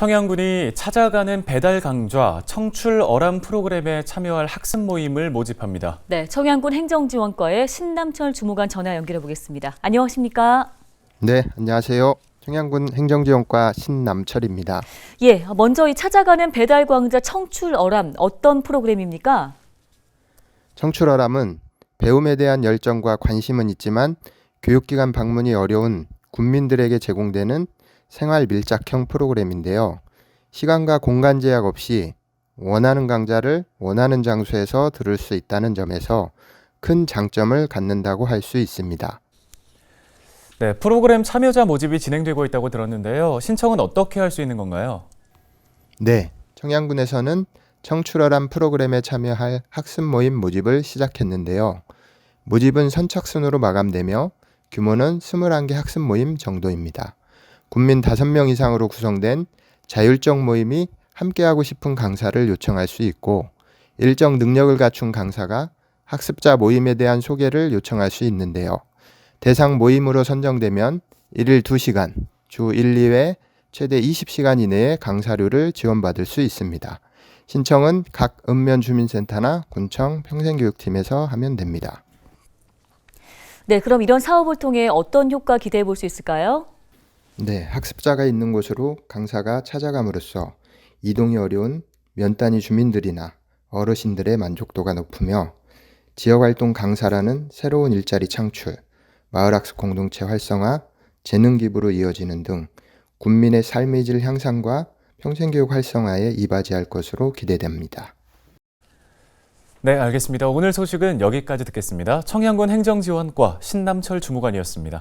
청양군이 찾아가는 배달 강좌 청출 어람 프로그램에 참여할 학습 모임을 모집합니다. 네, 청양군 행정지원과의 신남철 주무관 전화 연결해 보겠습니다. 안녕하십니까? 네, 안녕하세요. 청양군 행정지원과 신남철입니다. 예, 먼저 이 찾아가는 배달 광자 청출 어람 어떤 프로그램입니까? 청출 어람은 배움에 대한 열정과 관심은 있지만 교육기관 방문이 어려운 군민들에게 제공되는 생활 밀착형 프로그램인데요. 시간과 공간 제약 없이 원하는 강좌를 원하는 장소에서 들을 수 있다는 점에서 큰 장점을 갖는다고 할 수 있습니다. 네, 프로그램 참여자 모집이 진행되고 있다고 들었는데요. 신청은 어떻게 할 수 있는 건가요? 네, 청양군에서는 청출어람 프로그램에 참여할 학습 모임 모집을 시작했는데요. 모집은 선착순으로 마감되며 규모는 21개 학습 모임 정도입니다. 군민 5명 이상으로 구성된 자율적 모임이 함께하고 싶은 강사를 요청할 수 있고 일정 능력을 갖춘 강사가 학습자 모임에 대한 소개를 요청할 수 있는데요. 대상 모임으로 선정되면 1일 2시간, 주 1, 2회 최대 20시간 이내에 강사료를 지원받을 수 있습니다. 신청은 각 읍면 주민센터나 군청 평생교육팀에서 하면 됩니다. 네, 그럼 이런 사업을 통해 어떤 효과 기대해 볼 수 있을까요? 네, 학습자가 있는 곳으로 강사가 찾아감으로써 이동이 어려운 면 단위 주민들이나 어르신들의 만족도가 높으며 지역활동 강사라는 새로운 일자리 창출, 마을학습 공동체 활성화, 재능 기부로 이어지는 등 군민의 삶의 질 향상과 평생교육 활성화에 이바지할 것으로 기대됩니다. 네, 알겠습니다. 오늘 소식은 여기까지 듣겠습니다. 청양군 행정지원과 신남철 주무관이었습니다.